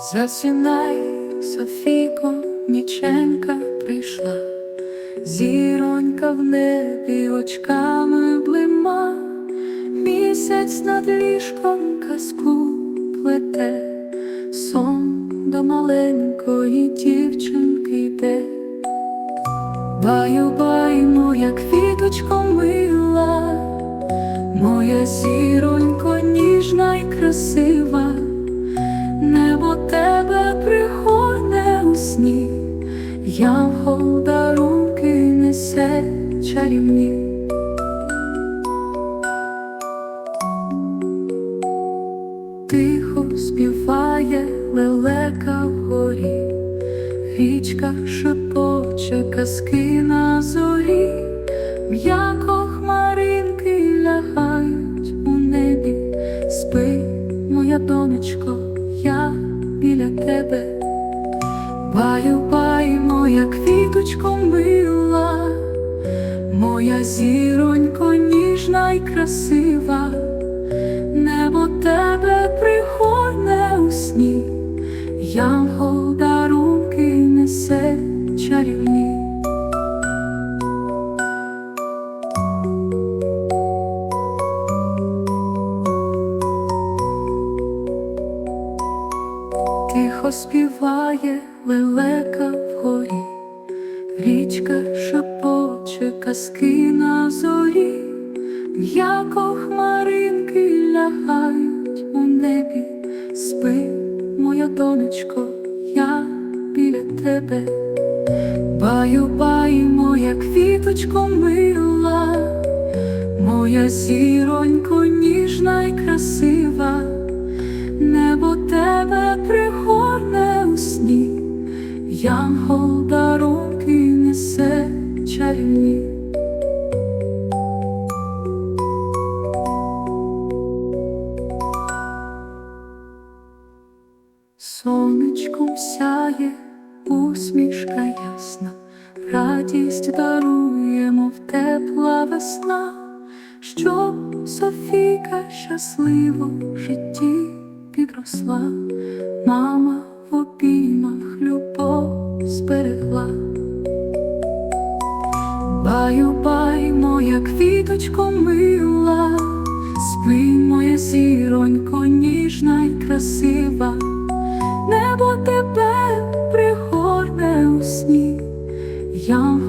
Засинай, Софійко, ніченька прийшла, зіронька в небі очками блима, місяць над ліжком казку плете, сон до маленької дівчинки йде. Баю, бай, моя квіточко мила, моя зіронько ніжна й красива. Янгол дарунки несе чарівні. Тихо співає лелека вгорі, річка шепоче казки на зорі, м'яко хмаринки лягають у небі, спи, моя донечко, я біля тебе. Баю, бай, моя квіточко мила, моя зіронько ніжна й красива, небо тебе пригорне у сні, Янгол дарунки несе чарівні. Тихо співає лелека вгорі, річка шепоче казки на зорі, м'яко хмаринки лягають у небі, спи, моя донечко, я біля тебе, баю, бай, моя квіточко мила, моя зіронько Янгол дарунки несе чарівні. Сонечком сяє усмішка ясна, радість дарує, мов тепла весна, щоб Софійка щасливо в житті підросла, мама в обіймах моя квіточко мила, спи, моя сіронько, ніжна й красива, небо тебе пригорне у сні, Янгол